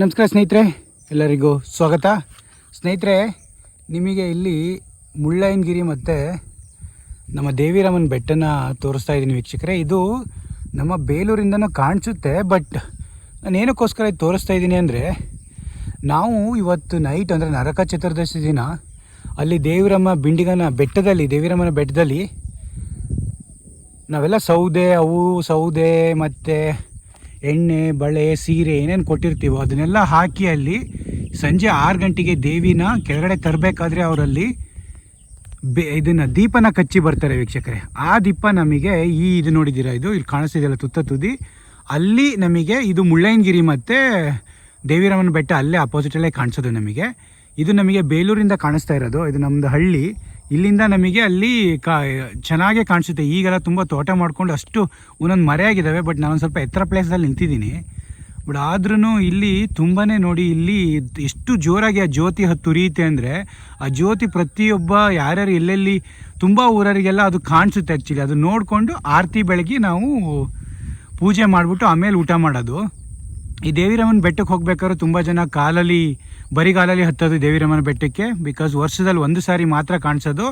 ನಮಸ್ಕಾರ ಸ್ನೇಹಿತರೆ, ಎಲ್ಲರಿಗೂ ಸ್ವಾಗತ. ಸ್ನೇಹಿತರೆ, ನಿಮಗೆ ಇಲ್ಲಿ ಮುಳ್ಳಯ್ಯನಗಿರಿ ಮತ್ತು ನಮ್ಮ ದೇವಿರಾಮನ್ ಬೆಟ್ಟನ ತೋರಿಸ್ತಾ ಇದ್ದೀನಿ ವೀಕ್ಷಕರೇ. ಇದು ನಮ್ಮ ಬೇಲೂರಿಂದನೂ ಕಾಣಿಸುತ್ತೆ, ಬಟ್ ನಾನು ಏನಕ್ಕೋಸ್ಕರ ಇದು ತೋರಿಸ್ತಾ ಇದ್ದೀನಿ ಅಂದರೆ, ನಾವು ಇವತ್ತು ನೈಟ್ ಅಂದರೆ ನರಕ ಚತುರ್ದಶಿ ದಿನ. ಅಲ್ಲಿ ದೇವಿರಮ್ಮ ಬಿಂಡಿಗನ ಬೆಟ್ಟದಲ್ಲಿ, ದೇವಿರಮ್ಮನ ಬೆಟ್ಟದಲ್ಲಿ ನಾವೆಲ್ಲ ಸೌದೆ, ಅವು ಸೌದೆ, ಮತ್ತು ಎಣ್ಣೆ, ಬಳೆ, ಸೀರೆ ಏನೇನು ಕೊಟ್ಟಿರ್ತೀವೋ ಅದನ್ನೆಲ್ಲ ಹಾಕಿ ಅಲ್ಲಿ ಸಂಜೆ ಆರು ಗಂಟೆಗೆ ದೇವಿನ ಕೆಳಗಡೆ ತರಬೇಕಾದ್ರೆ ಅವರಲ್ಲಿ ಬೆ ಇದನ್ನು ದೀಪನ ಕಚ್ಚಿ ಬರ್ತಾರೆ ವೀಕ್ಷಕರೇ. ಆ ದೀಪ ನಮಗೆ ಈ ಇದು ನೋಡಿದ್ದೀರಾ ಇದು? ಇಲ್ಲಿ ಕಾಣಿಸ್ತಿದೆಯಲ್ಲ ತುತ್ತ ತುದಿ. ಅಲ್ಲಿ ನಮಗೆ ಇದು ಮುಳ್ಳಯ್ಯನಗಿರಿ ಮತ್ತು ದೇವಿರಮ್ಮನ ಬೆಟ್ಟ ಅಲ್ಲೇ ಅಪೋಸಿಟಲ್ಲೇ ಕಾಣಿಸೋದು ನಮಗೆ. ಇದು ನಮಗೆ ಬೇಲೂರಿಂದ ಕಾಣಿಸ್ತಾ ಇರೋದು. ಇದು ನಮ್ಮದು ಹಳ್ಳಿ. ಇಲ್ಲಿಂದ ನಮಗೆ ಅಲ್ಲಿ ಕಾ, ಚೆನ್ನಾಗೇ ಕಾಣಿಸುತ್ತೆ. ಈಗೆಲ್ಲ ತುಂಬ ತೋಟ ಮಾಡ್ಕೊಂಡು ಅಷ್ಟು ಒಂದೊಂದು ಮರೆಯಾಗಿದ್ದಾವೆ, ಬಟ್ ನಾನೊಂದು ಸ್ವಲ್ಪ ಎತ್ತರ ಪ್ಲೇಸಲ್ಲಿ ನಿಂತಿದ್ದೀನಿ. ಬಟ್ ಆದ್ರೂ ಇಲ್ಲಿ ತುಂಬಾ ನೋಡಿ, ಇಲ್ಲಿ ಎಷ್ಟು ಜೋರಾಗಿ ಆ ಜ್ಯೋತಿ ಹತ್ತು ಉರಿಯುತ್ತೆ ಅಂದರೆ, ಆ ಜ್ಯೋತಿ ಪ್ರತಿಯೊಬ್ಬ ಯಾರ್ಯಾರು ಎಲ್ಲೆಲ್ಲಿ ತುಂಬ ಊರರಿಗೆಲ್ಲ ಅದು ಕಾಣಿಸುತ್ತೆ ಆ್ಯಕ್ಚುಲಿ ಅದು ನೋಡಿಕೊಂಡು ಆರತಿ ಬೆಳಗ್ಗೆ ನಾವು ಪೂಜೆ ಮಾಡಿಬಿಟ್ಟು ಆಮೇಲೆ ಊಟ ಮಾಡೋದು. ಈ ದೇವಿರಮ್ಮನ ಬೆಟ್ಟಕ್ಕೆ ಹೋಗ್ಬೇಕಾದ್ರೆ ತುಂಬ ಜನ ಕಾಲಲ್ಲಿ ಬರಿಗಾಲಲ್ಲಿ ಹತ್ತೋದು ದೇವಿರಮ್ಮನ ಬೆಟ್ಟಕ್ಕೆ ಬಿಕಾಸ್ ವರ್ಷದಲ್ಲಿ ಒಂದು ಸಾರಿ ಮಾತ್ರ ಕಾಣಿಸೋದು.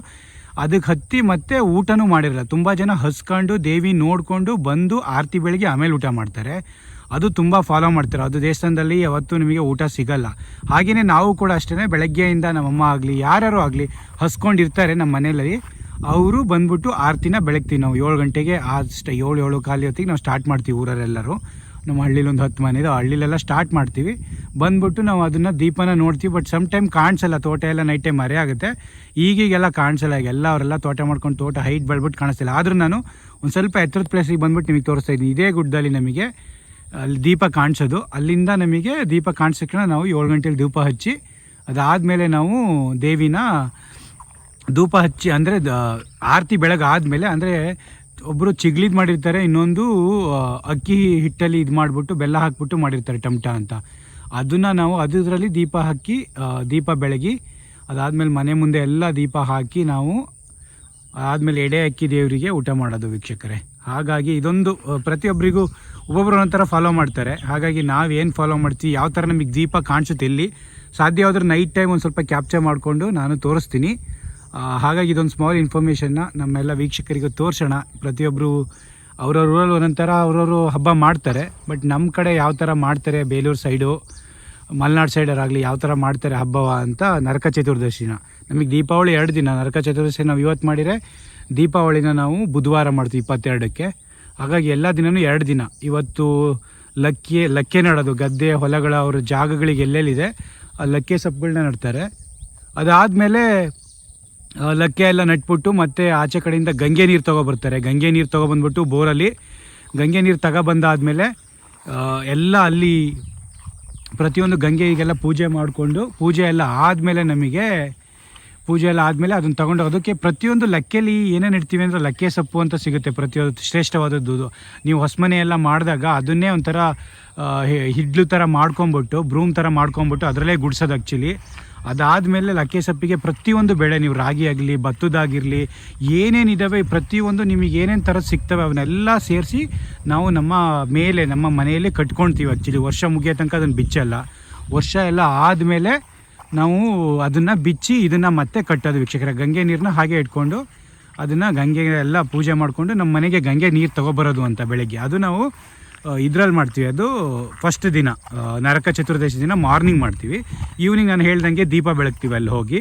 ಅದಕ್ಕೆ ಹತ್ತಿ ಮತ್ತೆ ಊಟನೂ ಮಾಡಿರಲ್ಲ. ತುಂಬ ಜನ ಹಸ್ಕೊಂಡು ದೇವಿ ನೋಡಿಕೊಂಡು ಬಂದು ಆರತಿ ಬೆಳಗ್ಗೆ ಆಮೇಲೆ ಊಟ ಮಾಡ್ತಾರೆ. ಅದು ತುಂಬ ಫಾಲೋ ಮಾಡ್ತಾರೆ. ಅದು ದೇವಸ್ಥಾನದಲ್ಲಿ ಯಾವತ್ತೂ ನಿಮಗೆ ಊಟ ಸಿಗಲ್ಲ. ಹಾಗೆಯೇ ನಾವು ಕೂಡ ಅಷ್ಟೇ ಬೆಳಗ್ಗೆಯಿಂದ ನಮ್ಮಮ್ಮ ಆಗಲಿ, ಯಾರ್ಯಾರು ಆಗಲಿ ಹಸ್ಕೊಂಡಿರ್ತಾರೆ ನಮ್ಮ ಮನೆಯಲ್ಲಿ. ಅವರು ಬಂದ್ಬಿಟ್ಟು ಆರತಿನ ಬೆಳಗ್ತೀವಿ ನಾವು ಏಳು ಗಂಟೆಗೆ ಅಷ್ಟು ಏಳು ಏಳು ಖಾಲಿ ಹೊತ್ತಿಗೆ ನಾವು ಸ್ಟಾರ್ಟ್ ಮಾಡ್ತೀವಿ ಊರಲ್ಲೆಲ್ಲರೂ. ನಮ್ಮ ಹಳ್ಳಿಲಿ ಒಂದು ಹತ್ತು ಮನೆ ಇದೆ. ಹಳ್ಳಿಲೆಲ್ಲ ಸ್ಟಾರ್ಟ್ ಮಾಡ್ತೀವಿ. ಬಂದ್ಬಿಟ್ಟು ನಾವು ಅದನ್ನು ದೀಪನ ನೋಡ್ತೀವಿ. ಬಟ್ ಸಮ್ ಟೈಮ್ ಕಾಣಿಸಲ್ಲ, ತೋಟ ಎಲ್ಲ ನೈಟ್ ಟೈಮ್ ಮರೆ ಆಗುತ್ತೆ. ಈಗೀಗೆಲ್ಲ ಕಾಣಿಸಲ್ಲ, ಈಗ ಎಲ್ಲ ಅವರೆಲ್ಲ ತೋಟ ಮಾಡ್ಕೊಂಡು ತೋಟ ಹೈಟ್ ಬೆಳ್ಬಿಟ್ಟು ಕಾಣಿಸ್ತಿಲ್ಲ. ಆದರೂ ನಾನು ಒಂದು ಸ್ವಲ್ಪ ಎತ್ತರದ ಪ್ಲೇಸಿಗೆ ಬಂದ್ಬಿಟ್ಟು ನಿಮಗೆ ತೋರಿಸ್ತಾ ಇದ್ದೀನಿ. ಇದೇ ಗುಡ್ಡದಲ್ಲಿ ನಮಗೆ, ಅಲ್ಲಿ ದೀಪ ಕಾಣಿಸೋದು. ಅಲ್ಲಿಂದ ನಮಗೆ ದೀಪ ಕಾಣಿಸೋಕ್ಕೆ ನಾವು ಏಳು ಗಂಟೆಲಿ ದೀಪ ಹಚ್ಚಿ, ಅದಾದಮೇಲೆ ನಾವು ದೇವಿನ ಧೂಪ ಹಚ್ಚಿ, ಅಂದರೆ ಆರತಿ ಬೆಳಗ್ಗೆ ಆದಮೇಲೆ ಅಂದರೆ ಒಬ್ಬರು ಚಿಗ್ಲಿದ್ ಮಾಡಿರ್ತಾರೆ, ಇನ್ನೊಂದು ಅಕ್ಕಿ ಹಿಟ್ಟಲ್ಲಿ ಇದು ಮಾಡಿಬಿಟ್ಟು ಬೆಲ್ಲ ಹಾಕ್ಬಿಟ್ಟು ಮಾಡಿರ್ತಾರೆ ಟಮಟ ಅಂತ. ಅದನ್ನು ನಾವು ಅದರಲ್ಲಿ ದೀಪ ಹಾಕಿ ದೀಪ ಬೆಳಗಿ, ಅದಾದಮೇಲೆ ಮನೆ ಮುಂದೆ ಎಲ್ಲ ದೀಪ ಹಾಕಿ ನಾವು, ಆದಮೇಲೆ ಎಡೆ ಅಕ್ಕಿ ದೇವರಿಗೆ ಊಟ ಮಾಡೋದು ವೀಕ್ಷಕರೇ. ಹಾಗಾಗಿ ಇದೊಂದು ಪ್ರತಿಯೊಬ್ಬರಿಗೂ ಒಬ್ಬೊಬ್ರು ಒಂಥರ ಫಾಲೋ ಮಾಡ್ತಾರೆ. ಹಾಗಾಗಿ ನಾವು ಏನು ಫಾಲೋ ಮಾಡ್ತೀವಿ, ಯಾವ ಥರ ನಮಗೆ ದೀಪ ಕಾಣಿಸುತ್ತೆ ಇಲ್ಲಿ ಸಾಧ್ಯವಾದ್ರೆ ನೈಟ್ ಟೈಮ್ ಒಂದು ಸ್ವಲ್ಪ ಕ್ಯಾಪ್ಚರ್ ಮಾಡಿಕೊಂಡು ನಾನು ತೋರಿಸ್ತೀನಿ. ಹಾಗಾಗಿ ಇದೊಂದು ಸ್ಮಾಲ್ ಇನ್ಫಾರ್ಮೇಷನ್ನ ನಮ್ಮೆಲ್ಲ ವೀಕ್ಷಕರಿಗೂ ತೋರಿಸೋಣ. ಪ್ರತಿಯೊಬ್ಬರು ಅವ್ರವ್ರ ಊರಲ್ಲಿ ಒಂದೊಂದು ಥರ ಅವ್ರವರು ಹಬ್ಬ ಮಾಡ್ತಾರೆ. ಬಟ್ ನಮ್ಮ ಕಡೆ ಯಾವ ಥರ ಮಾಡ್ತಾರೆ ಬೇಲೂರು ಸೈಡು ಮಲೆನಾಡು ಸೈಡರಾಗಲಿ ಯಾವ ಥರ ಮಾಡ್ತಾರೆ ಹಬ್ಬವ ಅಂತ ನರಕ ಚತುರ್ದಶಿನ. ನಮಗೆ ದೀಪಾವಳಿ ಎರಡು ದಿನ, ನರಕ ಚತುರ್ದಶಿ ನಾವು ಇವತ್ತು ಮಾಡಿದರೆ ದೀಪಾವಳಿನ ನಾವು ಬುಧವಾರ ಮಾಡ್ತೀವಿ ಇಪ್ಪತ್ತೆರಡಕ್ಕೆ. ಹಾಗಾಗಿ ಎಲ್ಲ ದಿನವೂ ಎರಡು ದಿನ. ಇವತ್ತು ಲಕ್ಕೆ ಲಕ್ಕೆ ನಡೋದು. ಗದ್ದೆ, ಹೊಲಗಳ ಅವ್ರ ಜಾಗಗಳಿಗೆ ಎಲ್ಲೆಲ್ಲಿದೆ, ಆ ಲಕ್ಕೆ ಸೊಪ್ಪುಗಳನ್ನ ನಡ್ತಾರೆ. ಅದಾದಮೇಲೆ ಲಕ್ಕೆ ಎಲ್ಲ ನಟ್ಬಿಟ್ಟು ಮತ್ತೆ ಆಚೆ ಕಡೆಯಿಂದ ಗಂಗೆ ನೀರು ತೊಗೊಬರ್ತಾರೆ ಗಂಗೆ ನೀರು ತೊಗೊಬಂದ್ಬಿಟ್ಟು ಬೋರಲ್ಲಿ. ಗಂಗೆ ನೀರು ತಗೊಬಂದಾದಮೇಲೆ ಎಲ್ಲ ಅಲ್ಲಿ ಪ್ರತಿಯೊಂದು ಗಂಗೆಗೆಲ್ಲ ಪೂಜೆ ಮಾಡಿಕೊಂಡು, ಪೂಜೆ ಎಲ್ಲ ಆದಮೇಲೆ ನಮಗೆ, ಪೂಜೆ ಎಲ್ಲ ಆದಮೇಲೆ ಅದನ್ನು ತಗೊಂಡು ಅದಕ್ಕೆ ಪ್ರತಿಯೊಂದು ಲಕ್ಕೆಯಲ್ಲಿ ಏನೇನು ಇಡ್ತೀವಿ ಅಂದರೆ ಲಕ್ಕೆ ಸೊಪ್ಪು ಅಂತ ಸಿಗುತ್ತೆ ಪ್ರತಿಯೊಂದು ಶ್ರೇಷ್ಠವಾದದ್ದು. ನೀವು ಹೊಸಮನೆ ಎಲ್ಲ ಮಾಡಿದಾಗ ಅದನ್ನೇ ಒಂಥರ ಹಿಡ್ಲು ಥರ ಮಾಡ್ಕೊಂಬಿಟ್ಟು, ಬ್ರೂಮ್ ಥರ ಮಾಡ್ಕೊಂಬಿಟ್ಟು ಅದರಲ್ಲೇ ಗುಡ್ಸೋದು ಆ್ಯಕ್ಚುಲಿ ಅದಾದಮೇಲೆ ಲಕ್ಕೆ ಸೊಪ್ಪಿಗೆ ಪ್ರತಿಯೊಂದು ಬೆಳೆ, ನೀವು ರಾಗಿ ಆಗಲಿ, ಭತ್ತದಾಗಿರಲಿ ಏನೇನಿದ್ದಾವೆ ಪ್ರತಿಯೊಂದು ನಿಮಗೆ ಏನೇನು ಥರ ಸಿಗ್ತವೆ, ಅವನ್ನೆಲ್ಲ ಸೇರಿಸಿ ನಾವು ನಮ್ಮ ಮೇಲೆ, ನಮ್ಮ ಮನೆಯಲ್ಲೇ ಕಟ್ಕೊಳ್ತೀವಿ ಆ್ಯಕ್ಚುಲಿ ವರ್ಷ ಮುಗಿಯೋ ತನಕ ಅದನ್ನು ಬಿಚ್ಚಲ್ಲ. ವರ್ಷ ಎಲ್ಲ ಆದಮೇಲೆ ನಾವು ಅದನ್ನು ಬಿಚ್ಚಿ ಇದನ್ನು ಮತ್ತೆ ಕಟ್ಟೋದು ವೀಕ್ಷಕರ. ಗಂಗೆ ನೀರನ್ನ ಹಾಗೆ ಇಟ್ಕೊಂಡು ಅದನ್ನು ಗಂಗೆ ಎಲ್ಲ ಪೂಜೆ ಮಾಡಿಕೊಂಡು ನಮ್ಮ ಮನೆಗೆ ಗಂಗೆ ನೀರು ತೊಗೊಬರೋದು ಅಂತ ಬೆಳಗ್ಗೆ. ಅದು ನಾವು ಇದ್ರಲ್ಲಿ ಮಾಡ್ತೀವಿ. ಅದು ಫಸ್ಟ್ ದಿನ. ನರಕ ಚತುರ್ದಶಿ ದಿನ ಮಾರ್ನಿಂಗ್ ಮಾಡ್ತೀವಿ. ಈವ್ನಿಂಗ್ ನಾನು ಹೇಳ್ದಂಗೆ ದೀಪ ಬೆಳಗ್ತೀವಿ ಅಲ್ಲಿ ಹೋಗಿ.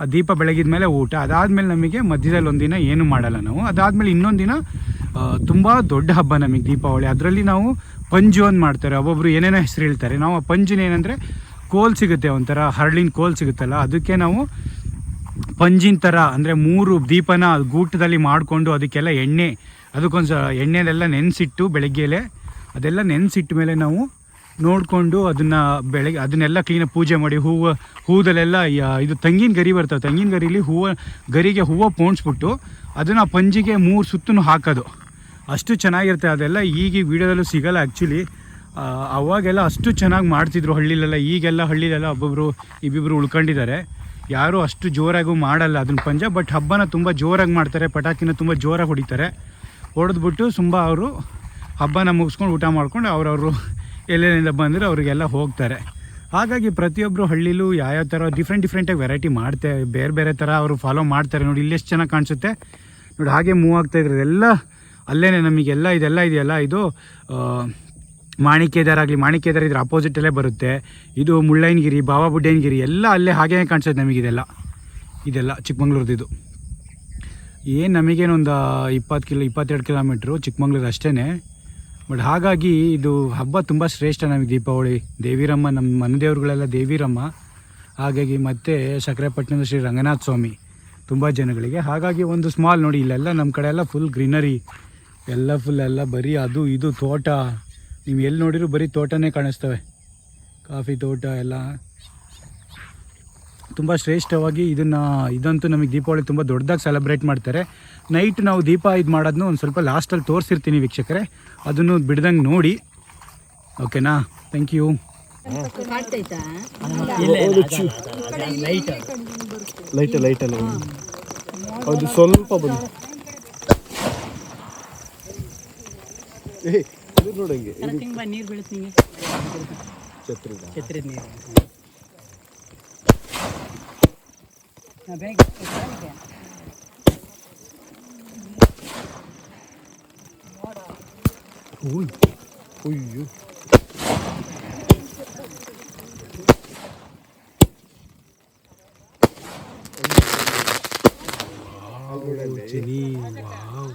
ಆ ದೀಪ ಬೆಳಗಿದ ಮೇಲೆ ಊಟ. ಅದಾದಮೇಲೆ ನಮಗೆ ಮಧ್ಯದಲ್ಲಿ ಒಂದಿನ ಏನು ಮಾಡಲ್ಲ ನಾವು. ಅದಾದಮೇಲೆ ಇನ್ನೊಂದು ದಿನ ತುಂಬ ದೊಡ್ಡ ಹಬ್ಬ ನಮಗೆ ದೀಪಾವಳಿ. ಅದರಲ್ಲಿ ನಾವು ಪಂಜು ಅಂತ ಮಾಡ್ತಾರೆ. ಒಬ್ಬೊಬ್ರು ಏನೇನೋ ಹೆಸರು ಹೇಳ್ತಾರೆ. ನಾವು ಆ ಪಂಜಿನ ಏನಂದರೆ ಕೋಲ್ ಸಿಗುತ್ತೆ, ಒಂಥರ ಹರಳಿನ ಕೋಲ್ ಸಿಗುತ್ತಲ್ಲ, ಅದಕ್ಕೆ ನಾವು ಪಂಜಿನ ಥರ ಅಂದರೆ ಮೂರು ದೀಪನ ಗೂಟದಲ್ಲಿ ಮಾಡಿಕೊಂಡು ಅದಕ್ಕೆಲ್ಲ ಎಣ್ಣೆ ಅದಕ್ಕೊಂದು ಎಣ್ಣೆಲೆಲ್ಲ ನೆನೆಸಿಟ್ಟು ಬೆಳಗ್ಗೆಲೆ ಅದೆಲ್ಲ ನೆನೆಸಿಟ್ಟ ಮೇಲೆ ನಾವು ನೋಡಿಕೊಂಡು ಅದನ್ನು ಬೆಳಗ್ಗೆ, ಅದನ್ನೆಲ್ಲ ಕ್ಲೀನಾಗಿ ಪೂಜೆ ಮಾಡಿ, ಹೂವು, ಹೂದಲ್ಲೆಲ್ಲ, ಯ- ಇದು ತೆಂಗಿನ ಗರಿ ಬರ್ತವೆ ತೆಂಗಿನ ಗರಿಲಿ ಹೂವು, ಗರಿಗೆ ಹೂವು ಪೋಣಿಸ್ಬಿಟ್ಟು ಅದನ್ನು ಪಂಜಿಗೆ ಮೂರು ಸುತ್ತೂ ಹಾಕೋದು. ಅಷ್ಟು ಚೆನ್ನಾಗಿರುತ್ತೆ ಅದೆಲ್ಲ. ಈಗ ವಿಡಿಯೋದಲ್ಲೂ ಸಿಗಲ್ಲ ಆ್ಯಕ್ಚುಲಿ ಅವಾಗೆಲ್ಲ ಅಷ್ಟು ಚೆನ್ನಾಗಿ ಮಾಡ್ತಿದ್ರು ಹಳ್ಳಿಲೆಲ್ಲ. ಈಗೆಲ್ಲ ಹಳ್ಳಿಲೆಲ್ಲ ಒಬ್ಬೊಬ್ಬರು ಇಬ್ಬಿಬ್ಬರು ಉಳ್ಕೊಂಡಿದ್ದಾರೆ. ಯಾರೂ ಅಷ್ಟು ಜೋರಾಗೂ ಮಾಡಲ್ಲ ಅದನ್ನ ಪಂಜ ಬಟ್ ಹಬ್ಬನ ತುಂಬ ಜೋರಾಗಿ ಮಾಡ್ತಾರೆ. ಪಟಾಕಿನ ತುಂಬ ಜೋರಾಗಿ ಹೊಡಿತಾರೆ. ಹೊಡೆದ್ಬಿಟ್ಟು ತುಂಬ ಅವರು ಹಬ್ಬನ ಮುಗಿಸ್ಕೊಂಡು ಊಟ ಮಾಡ್ಕೊಂಡು ಅವರವರು ಎಲ್ಲೆಲ್ಲಿಂದ ಬಂದರೆ ಅವರಿಗೆಲ್ಲ ಹೋಗ್ತಾರೆ. ಹಾಗಾಗಿ ಪ್ರತಿಯೊಬ್ಬರು ಹಳ್ಳಿಲೂ ಯಾವ್ಯಾವ ಥರ ಡಿಫ್ರೆಂಟ್ ಡಿಫ್ರೆಂಟಾಗಿ ವೆರೈಟಿ ಮಾಡ್ತೆ, ಬೇರೆ ಬೇರೆ ಥರ ಅವರು ಫಾಲೋ ಮಾಡ್ತಾರೆ. ನೋಡಿ, ಇಲ್ಲಿ ಎಷ್ಟು ಚೆನ್ನಾಗಿ ಕಾಣಿಸುತ್ತೆ. ನೋಡಿ, ಹಾಗೆ ಮೂವ್ ಆಗ್ತಾ ಇದ್ರೆ ಎಲ್ಲ ಅಲ್ಲೇ ನಮಗೆಲ್ಲ ಇದೆಲ್ಲ ಇದೆಯಲ್ಲ, ಇದು ಮಾಣಿಕೇದಾರ್ ಆಗಲಿ, ಮಾಣಿಕ್ಯದಾರ ಇದ್ರ ಅಪೋಸಿಟಲ್ಲೇ ಬರುತ್ತೆ. ಇದು ಮುಳ್ಳಯ್ಯನಗಿರಿ, ಬಾಬಾ ಬುಡ್ಡಯ್ಯನಗಿರಿ, ಎಲ್ಲ ಅಲ್ಲೇ ಹಾಗೇ ಕಾಣಿಸುತ್ತೆ ನಮಗೆ ಇದೆಲ್ಲ. ಚಿಕ್ಕಮಂಗ್ಳೂರ್ದು ಇದು ಏನು ನಮಗೇನೊಂದು ಇಪ್ಪತ್ತು ಕಿಲೋ, ಇಪ್ಪತ್ತೆರಡು ಕಿಲೋಮೀಟ್ರು ಚಿಕ್ಕಮಂಗ್ಳೂರು ಅಷ್ಟೇ ಬಟ್ ಹಾಗಾಗಿ ಇದು ಹಬ್ಬ ತುಂಬ ಶ್ರೇಷ್ಠ ನಮಗೆ ದೀಪಾವಳಿ. ದೇವಿರಮ್ಮ ನಮ್ಮ ಮನೆದೇವ್ರುಗಳೆಲ್ಲ ದೇವಿರಮ್ಮ. ಹಾಗಾಗಿ ಮತ್ತು ಸಕ್ಕರೆಪಟ್ಟಣದ ಶ್ರೀ ರಂಗನಾಥ ಸ್ವಾಮಿ ತುಂಬ ಜನಗಳಿಗೆ. ಹಾಗಾಗಿ ಒಂದು ಸ್ಮಾಲ್ ನೋಡಿ, ಇಲ್ಲೆಲ್ಲ ನಮ್ಮ ಕಡೆ ಎಲ್ಲ ಫುಲ್ ಗ್ರೀನರಿ ಎಲ್ಲ ಫುಲ್ ಎಲ್ಲ ಬರೀ ಅದು, ಇದು ತೋಟ. ನೀವು ಎಲ್ಲಿ ನೋಡಿದ್ರು ಬರೀ ತೋಟನೇ ಕಾಣಿಸ್ತವೆ. ಕಾಫಿ ತೋಟ ಎಲ್ಲ. ತುಂಬ ಶ್ರೇಷ್ಠವಾಗಿ ಇದನ್ನು ಇದಂತೂ ನಮಗೆ ದೀಪಾವಳಿ ತುಂಬ ದೊಡ್ಡದಾಗಿ ಸೆಲೆಬ್ರೇಟ್ ಮಾಡ್ತಾರೆ. ನೈಟ್ ನಾವು ದೀಪ ಇದು ಮಾಡೋದನ್ನು ಒಂದು ಸ್ವಲ್ಪ ಲಾಸ್ಟಲ್ಲಿ ತೋರಿಸಿರ್ತೀನಿ ವೀಕ್ಷಕರೇ. ಅದನ್ನು ಬಿಡ್ದಂಗೆ ನೋಡಿ. ಓಕೆನಾ ಥ್ಯಾಂಕ್ ಯು ಲೈಟ್ ಲೈಟ್ ಅಲ್ಲ. ಅದು ಸ್ವಲ್ಪ ಬಂದು ಏ ಇದು ನೋಡಂಗೆ ಹಿಂಗ. ನೀರು. big again. Uy, uy, uy. Wow, Jenny, wow.